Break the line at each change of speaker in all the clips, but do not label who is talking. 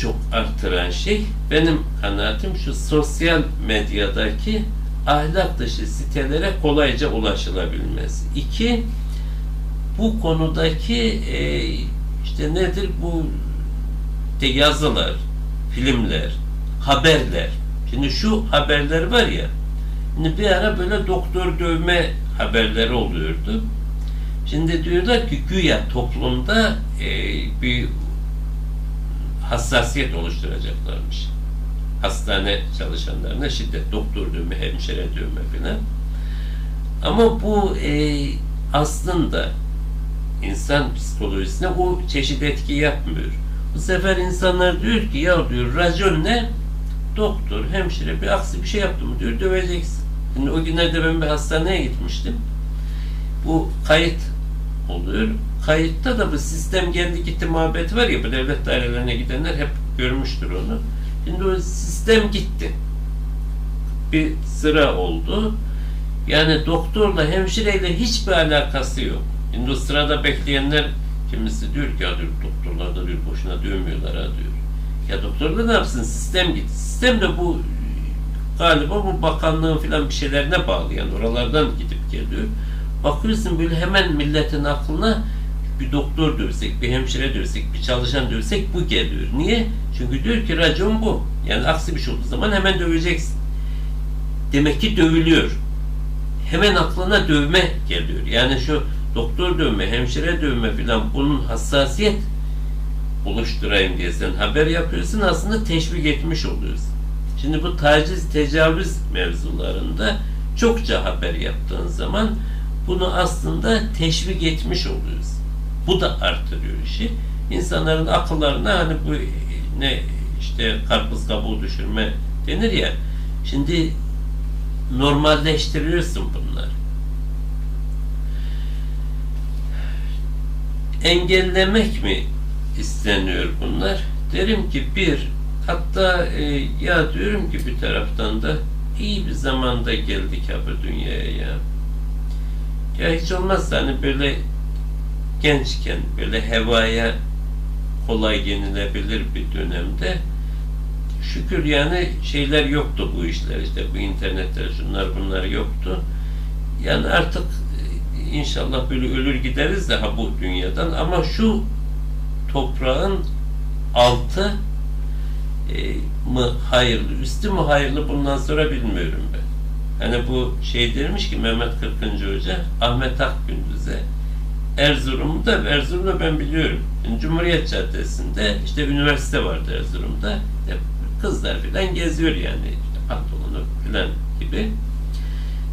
çok artıran şey benim kanaatim şu sosyal medyadaki ahlak dışı sitelere kolayca ulaşılabilmesi. İki, bu konudaki e, işte nedir bu de yazılar, filmler, haberler. Şimdi şu haberler var ya, şimdi bir ara böyle doktor dövme haberleri oluyordu. Şimdi diyorlar ki güya toplumda e, bir hassasiyet oluşturacaklarmış. Hastane çalışanlarına şiddet, doktor dövme, hemşire dövme filan. Ama bu e, aslında insan psikolojisine o çeşit etki yapmıyor. Bu sefer insanlar diyor ki ya diyor racon ne? Doktor, hemşire bir aksi bir şey yaptı mı diyor döveceksin. Şimdi o günlerde ben bir hastaneye gitmiştim. Bu kayıt oluyor. Kayıtta da bu sistem geldi gitti muhabbeti var ya bu devlet dairelerine gidenler hep görmüştür onu. Şimdi o sistem gitti. Bir sıra oldu. Yani doktorla hemşireyle hiçbir alakası yok. Şimdi o sırada bekleyenler kimisi diyor ki ya diyor doktorlar da diyor boşuna dövmüyorlar ha diyor. Ya doktor da ne yapsın sistem gitti. Sistem de bu galiba bu bakanlığın filan bir şeylerine bağlı yani oralardan gidip geliyor. Bakıyorsun böyle hemen milletin aklına bir doktor dövsek, bir hemşire dövsek, bir çalışan dövsek bu geliyor. Niye? Çünkü diyor ki racon bu. Yani aksi bir şey olduğu zaman hemen döveceksin. Demek ki dövülüyor. Hemen aklına dövme geliyor. Yani şu doktor dövme, hemşire dövme filan bunun hassasiyet oluşturayım diye sen haber yapıyorsun aslında teşvik etmiş oluyorsun. Şimdi bu taciz, tecavüz mevzularında çokça haber yaptığın zaman bunu aslında teşvik etmiş oluyoruz. Bu da artırıyor işi. İnsanların akıllarına hani bu ne işte karpuz kabuğu düşürme denir ya. Şimdi normalleştiriyorsun bunları. Engellemek mi isteniyor bunlar? Derim ki bir, hatta e, ya diyorum ki bir taraftan da iyi bir zamanda geldik ha bu dünyaya ya. Ya hiç olmazsa hani böyle gençken böyle hevaya kolay yenilebilir bir dönemde şükür yani şeyler yoktu bu işler işte bu internetler şunlar bunlar yoktu. Yani artık e, inşallah böyle ölür gideriz de ha bu dünyadan ama şu toprağın altı e, mı hayırlı, üstü mü hayırlı bundan sonra bilmiyorum ben. Hani bu şey demiş ki Mehmet Kırkıncı Hoca, Ahmet Akgündüz'e Erzurum'da, Erzurum'da ben biliyorum. Cumhuriyet Caddesi'nde işte üniversite vardı Erzurum'da. Kızlar falan geziyor yani. İşte pantolonu falan gibi.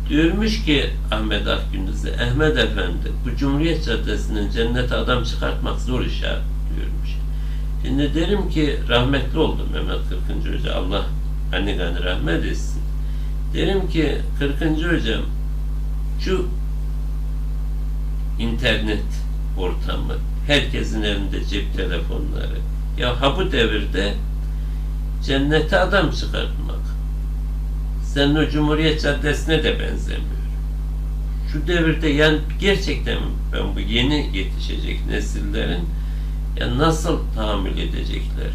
Diyormuş ki Ahmet Akgündüz'e, Ahmet Efendi bu Cumhuriyet Caddesi'nin cennete adam çıkartmak zor iş ha diyormuş. Şimdi derim ki rahmetli oldu Mehmet Kırkıncı Hoca. Allah hani gani rahmet etsin. Derim ki Kırkıncı Hocam şu internet ortamı, herkesin elinde cep telefonları. Ya ha bu devirde cennete adam çıkartmak. Senin o Cumhuriyet Caddesi'ne de benzemiyor. Şu devirde yani gerçekten ben bu yeni yetişecek nesillerin ya nasıl tahammül edecekler?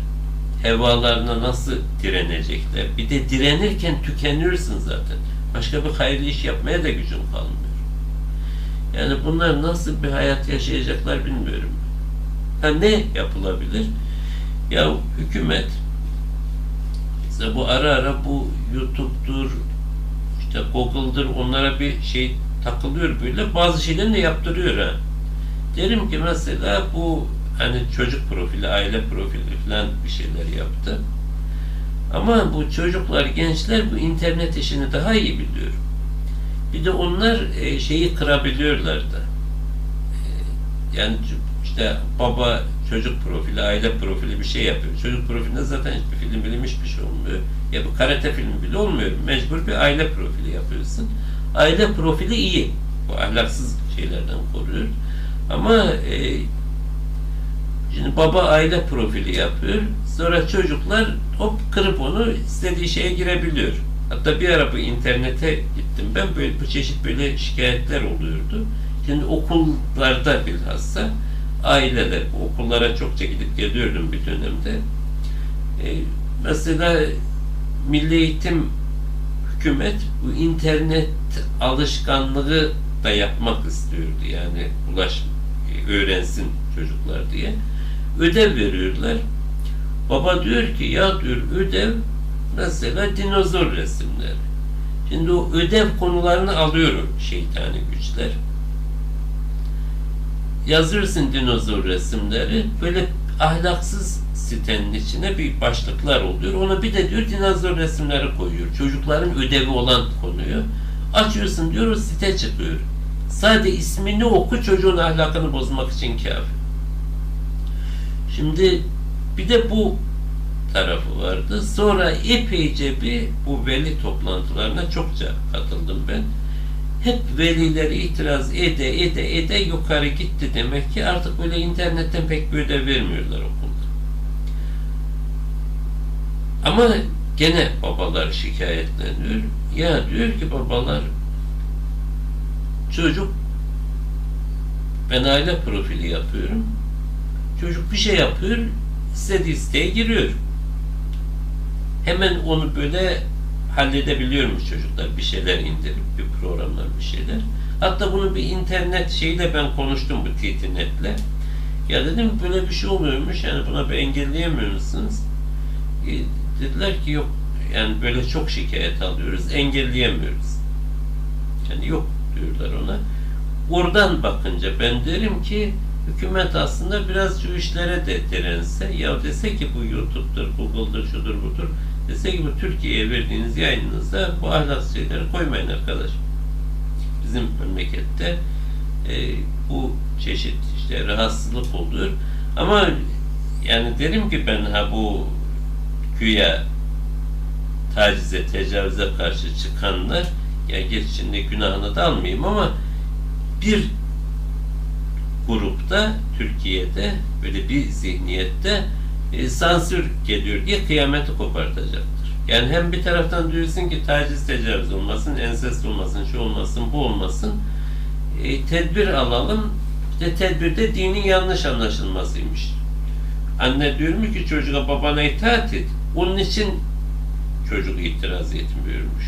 Hevalarına nasıl direnecekler? Bir de direnirken tükeniyorsun zaten. Başka bir hayırlı iş yapmaya da gücün kalmıyor. Yani bunlar nasıl bir hayat yaşayacaklar bilmiyorum. Ha ne yapılabilir? Ya hükümet işte bu ara ara bu YouTube'dur işte Google'dır onlara bir şey takılıyor böyle bazı şeyler de yaptırıyor ha. Derim ki mesela bu hani çocuk profili, aile profili falan bir şeyler yaptı. Ama bu çocuklar, gençler bu internet işini daha iyi biliyor. Bir de onlar e, şeyi kırabiliyorlar da. E, yani işte baba çocuk profili, aile profili bir şey yapıyor. Çocuk profilinde zaten hiçbir film bilim hiçbir şey olmuyor. Ya bu karate filmi bile olmuyor. Mecbur bir aile profili yapıyorsun. Aile profili iyi. Bu ahlaksız şeylerden koruyor. Ama e, şimdi baba aile profili yapıyor. Sonra çocuklar hop kırıp onu istediği şeye girebiliyor. Hatta bir ara bu internete gittim. Ben böyle bu çeşit böyle şikayetler oluyordu. Şimdi okullarda bilhassa aileler, okullara çokça gidip geliyordum bir dönemde. E, mesela Milli Eğitim hükümet bu internet alışkanlığı da yapmak istiyordu. Yani ulaş e, öğrensin çocuklar diye. Ödev veriyorlar. Baba diyor ki ya diyor ödev mesela dinozor resimleri. Şimdi o ödev konularını alıyorum şeytani güçler. Yazırsın dinozor resimleri böyle ahlaksız sitenin içine bir başlıklar oluyor. Ona bir de diyor dinozor resimleri koyuyor. Çocukların ödevi olan konuyu. Açıyorsun diyor o site çıkıyor. Sadece ismini oku çocuğun ahlakını bozmak için kafi. Şimdi bir de bu tarafı vardı. Sonra epeyce bir bu veli toplantılarına çokça katıldım ben. Hep velileri itiraz ede ede ede yukarı gitti demek ki artık böyle internetten pek bir ödev vermiyorlar okulda. Ama gene babalar şikayetleniyor. Ya diyor ki babalar çocuk ben aile profili yapıyorum. Çocuk bir şey yapıyor, istediği siteye giriyor. Hemen onu böyle halledebiliyormuş çocuklar bir şeyler indirip bir programlar bir şeyler. Hatta bunu bir internet şeyle ben konuştum bu TTNet'le. Ya dedim böyle bir şey oluyormuş yani buna bir engelleyemiyor musunuz? E, dediler ki yok yani böyle çok şikayet alıyoruz engelleyemiyoruz. Yani yok diyorlar ona. Oradan bakınca ben derim ki hükümet aslında biraz şu işlere de dirense ya dese ki bu YouTube'dur, Google'dır, şudur budur dese ki bu Türkiye'ye verdiğiniz yayınınızda bu ahlaksız şeyleri koymayın arkadaş. Bizim memlekette e, bu çeşit işte rahatsızlık oluyor. Ama yani derim ki ben ha bu güya tacize, tecavüze karşı çıkanlar ya geç şimdi günahını da almayayım ama bir grupta Türkiye'de böyle bir zihniyette e, sansür geliyor diye kıyameti kopartacaktır. Yani hem bir taraftan diyorsun ki taciz tecavüz olmasın, ensest olmasın, şu olmasın, bu olmasın. E, tedbir alalım. İşte tedbirde dinin yanlış anlaşılmasıymış. Anne diyor ki çocuğa babana itaat et. Onun için çocuk itiraz etmiyormuş.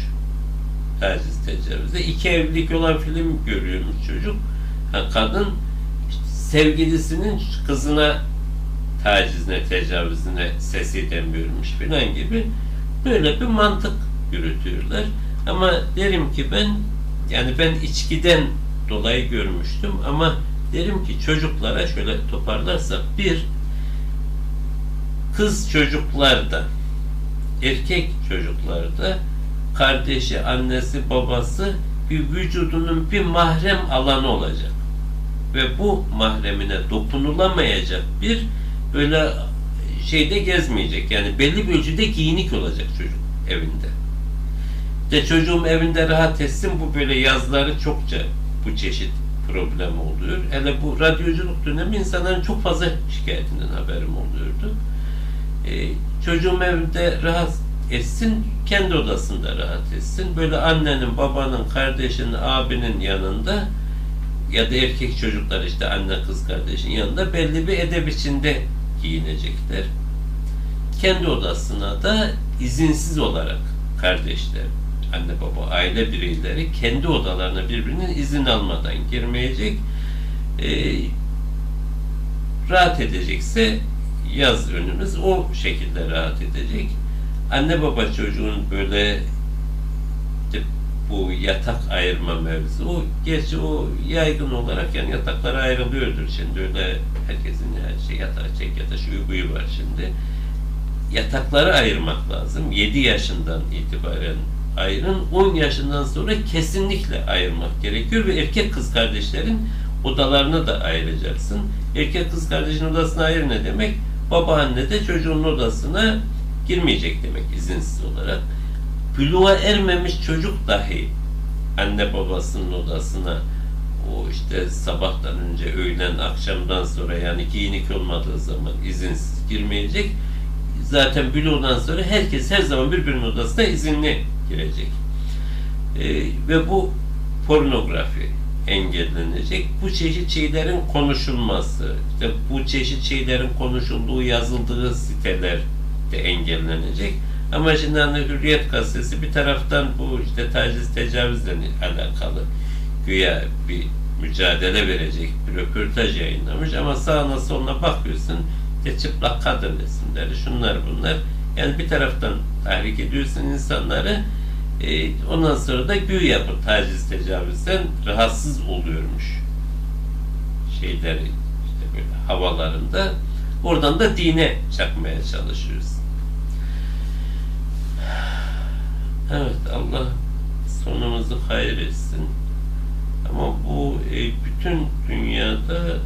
Taciz tecavüze. İki evlilik olan film görüyormuş çocuk. Ha, kadın sevgilisinin kızına tacizine, tecavüzüne ses edemiyormuş filan gibi böyle bir mantık yürütüyorlar. Ama derim ki ben yani ben içkiden dolayı görmüştüm ama derim ki çocuklara şöyle toparlarsak bir kız çocuklarda erkek çocuklarda kardeşi, annesi, babası bir vücudunun bir mahrem alanı olacak. Ve bu mahremine dokunulamayacak bir böyle şeyde gezmeyecek. Yani belli bir ölçüde giyinik olacak çocuk evinde. De çocuğum evinde rahat etsin bu böyle yazları çokça bu çeşit problem oluyor. Hele bu radyoculuk dönemi insanların çok fazla şikayetinden haberim oluyordu. Ee, çocuğum evde rahat etsin, kendi odasında rahat etsin. Böyle annenin, babanın, kardeşinin, abinin yanında ya da erkek çocuklar işte anne kız kardeşin yanında belli bir edep içinde giyinecekler. Kendi odasına da izinsiz olarak kardeşler, anne baba, aile bireyleri kendi odalarına birbirinin izin almadan girmeyecek. Ee, rahat edecekse yaz önümüz o şekilde rahat edecek. Anne baba çocuğun böyle bu yatak ayırma mevzu. O gerçi o yaygın olarak yani yataklar ayrılıyordur şimdi öyle herkesin her şey yatağı çek yatağı şu buyu var şimdi. Yatakları ayırmak lazım. 7 yaşından itibaren ayırın. 10 yaşından sonra kesinlikle ayırmak gerekiyor ve erkek kız kardeşlerin odalarını da ayıracaksın. Erkek kız kardeşin odasını ayır ne demek? Baba anne de çocuğun odasına girmeyecek demek izinsiz olarak buluğa ermemiş çocuk dahi anne babasının odasına o işte sabahtan önce öğlen akşamdan sonra yani giyinik olmadığı zaman izinsiz girmeyecek. Zaten buluğdan sonra herkes her zaman birbirinin odasına izinli girecek. Ee, ve bu pornografi engellenecek. Bu çeşit şeylerin konuşulması, işte bu çeşit şeylerin konuşulduğu, yazıldığı siteler de engellenecek. Ama şimdi hani Hürriyet gazetesi bir taraftan bu işte taciz tecavüzle alakalı güya bir mücadele verecek bir röportaj yayınlamış ama sağına soluna bakıyorsun işte çıplak kadın resimleri şunlar bunlar yani bir taraftan tahrik ediyorsun insanları e, ondan sonra da güya bu taciz tecavüzden rahatsız oluyormuş şeyleri işte böyle havalarında oradan da dine çakmaya çalışıyoruz. Evet Allah sonumuzu hayır etsin. Ama bu e, bütün dünyada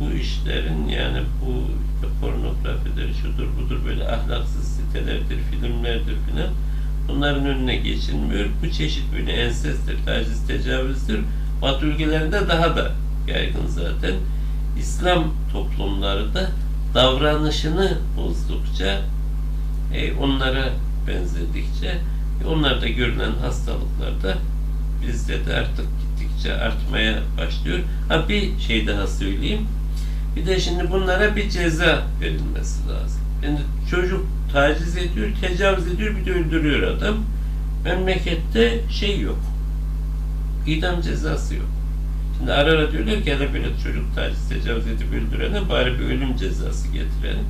bu işlerin yani bu işte pornografidir, şudur budur böyle ahlaksız sitelerdir, filmlerdir filan bunların önüne geçilmiyor. Bu çeşit böyle ensestir, taciz, tecavüzdür. Batı ülkelerinde daha da yaygın zaten. İslam toplumları da davranışını bozdukça e, onlara benzedikçe e, onlarda görülen hastalıklar da bizde de artık gittikçe artmaya başlıyor. Ha bir şey daha söyleyeyim. Bir de şimdi bunlara bir ceza verilmesi lazım. Yani çocuk taciz ediyor, tecavüz ediyor, bir de öldürüyor adam. Memlekette şey yok. İdam cezası yok. Şimdi ara ara diyorlar ki hele böyle çocuk taciz, tecavüz edip öldürene bari bir ölüm cezası getirelim.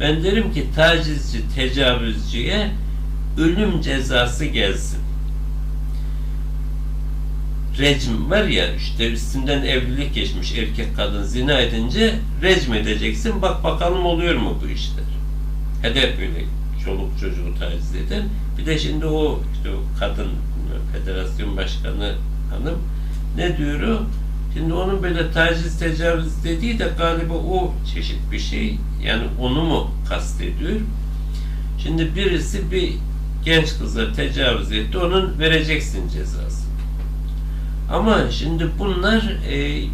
Ben derim ki tacizci, tecavüzcüye ölüm cezası gelsin. Recm var ya işte üstünden evlilik geçmiş erkek kadın zina edince recm edeceksin bak bakalım oluyor mu bu işler. Hedef böyle çoluk çocuğu taciz eden. Bir de şimdi o işte o kadın federasyon başkanı hanım ne diyor o? Şimdi onun böyle taciz tecavüz dediği de galiba o çeşit bir şey. Yani onu mu kastediyor? Şimdi birisi bir genç kıza tecavüz etti. Onun vereceksin cezası. Ama şimdi bunlar e,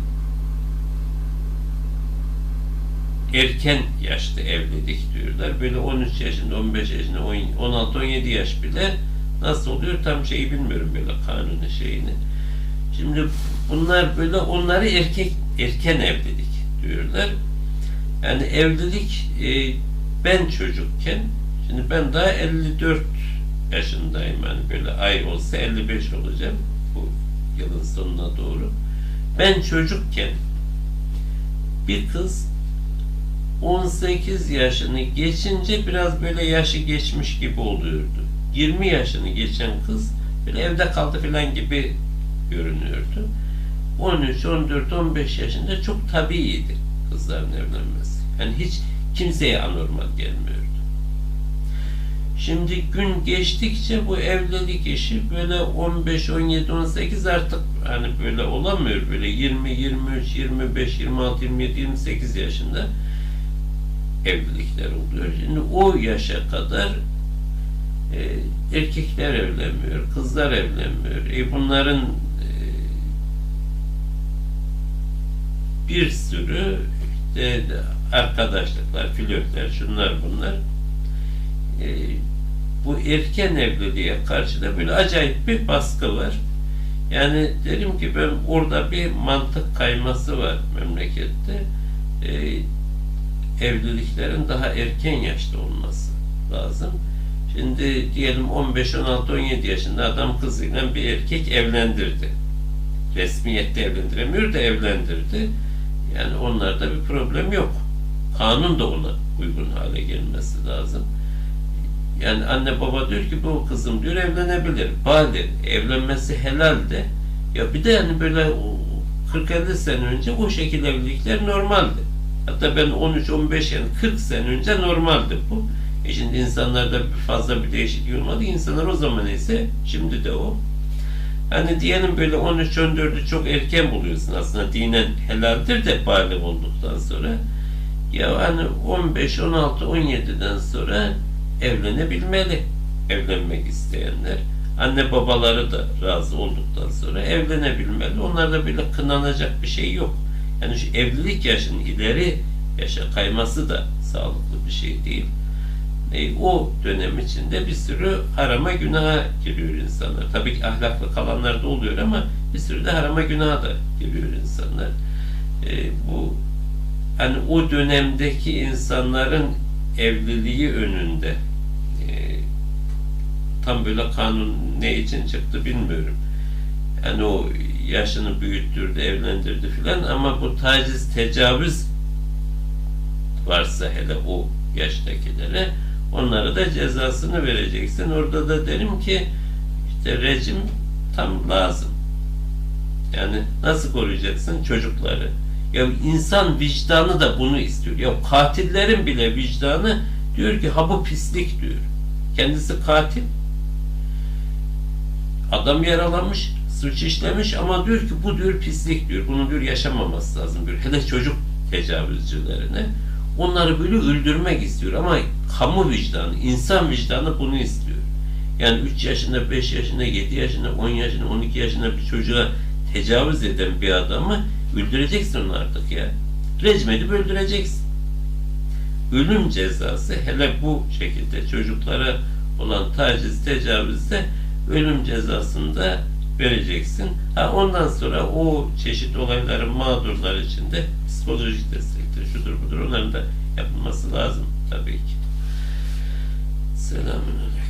erken yaşta evlilik diyorlar. Böyle 13 yaşında, 15 yaşında, 16-17 yaş bile nasıl oluyor tam şeyi bilmiyorum böyle kanuni şeyini. Şimdi bunlar böyle onları erkek erken evlilik diyorlar. Yani evlilik e, ben çocukken şimdi ben daha 54 yaşındayım yani böyle ay olsa 55 olacağım bu yılın sonuna doğru. Ben çocukken bir kız 18 yaşını geçince biraz böyle yaşı geçmiş gibi oluyordu. 20 yaşını geçen kız böyle evde kaldı falan gibi görünüyordu. 13, 14, 15 yaşında çok tabiiydi kızların evlenmesi. Yani hiç kimseye anormal gelmiyordu. Şimdi gün geçtikçe bu evlilik işi böyle 15, 17, 18 artık hani böyle olamıyor. Böyle 20, 23, 25, 26, 27, 28 yaşında evlilikler oluyor. Şimdi o yaşa kadar e, erkekler evlenmiyor, kızlar evlenmiyor. E bunların e, bir sürü işte arkadaşlıklar, flörtler, şunlar bunlar e, bu erken evliliğe karşı da böyle acayip bir baskı var. Yani dedim ki ben orada bir mantık kayması var memlekette. E, evliliklerin daha erken yaşta olması lazım. Şimdi diyelim 15, 16, 17 yaşında adam kızıyla bir erkek evlendirdi. Resmiyette evlendiremiyor da evlendirdi. Yani onlarda bir problem yok. Kanun da ona uygun hale gelmesi lazım. Yani anne baba diyor ki bu kızım diyor evlenebilir. Bali evlenmesi helal de. Ya bir de yani böyle 40-50 sene önce o şekilde evlilikler normaldi. Hatta ben 13-15 yani 40 sene önce normaldi bu. E şimdi insanlarda fazla bir değişiklik olmadı. İnsanlar o zaman ise şimdi de o. Hani diyelim böyle 13-14'ü çok erken buluyorsun aslında dinen helaldir de balik olduktan sonra. Ya hani 15, 16, 17'den sonra evlenebilmeli evlenmek isteyenler. Anne babaları da razı olduktan sonra evlenebilmeli. Onlarda böyle kınanacak bir şey yok. Yani şu evlilik yaşının ileri yaşa kayması da sağlıklı bir şey değil. E, o dönem içinde bir sürü harama günaha giriyor insanlar. Tabii ki ahlaklı kalanlar da oluyor ama bir sürü de harama günaha da giriyor insanlar. E, bu hani o dönemdeki insanların evliliği önünde e, tam böyle kanun ne için çıktı bilmiyorum. Yani o yaşını büyüttürdü, evlendirdi filan ama bu taciz, tecavüz varsa hele o yaştakilere onlara da cezasını vereceksin. Orada da derim ki işte rejim tam lazım. Yani nasıl koruyacaksın çocukları? Ya insan vicdanı da bunu istiyor. Ya katillerin bile vicdanı diyor ki ha bu pislik diyor. Kendisi katil. Adam yaralanmış, suç işlemiş ama diyor ki bu diyor pislik diyor. Bunu diyor yaşamaması lazım diyor. Hele çocuk tecavüzcülerine. Onları böyle öldürmek istiyor ama kamu vicdanı, insan vicdanı bunu istiyor. Yani 3 yaşında, 5 yaşında, 7 yaşında, 10 yaşında, 12 yaşında bir çocuğa tecavüz eden bir adamı öldüreceksin artık ya. Rejim edip öldüreceksin. Ölüm cezası hele bu şekilde çocuklara olan taciz, tecavüzde ölüm cezasını da vereceksin. Ha ondan sonra o çeşit olayların mağdurlar için de psikolojik destektir, şudur budur onların da yapılması lazım tabii ki. Selamünaleyküm.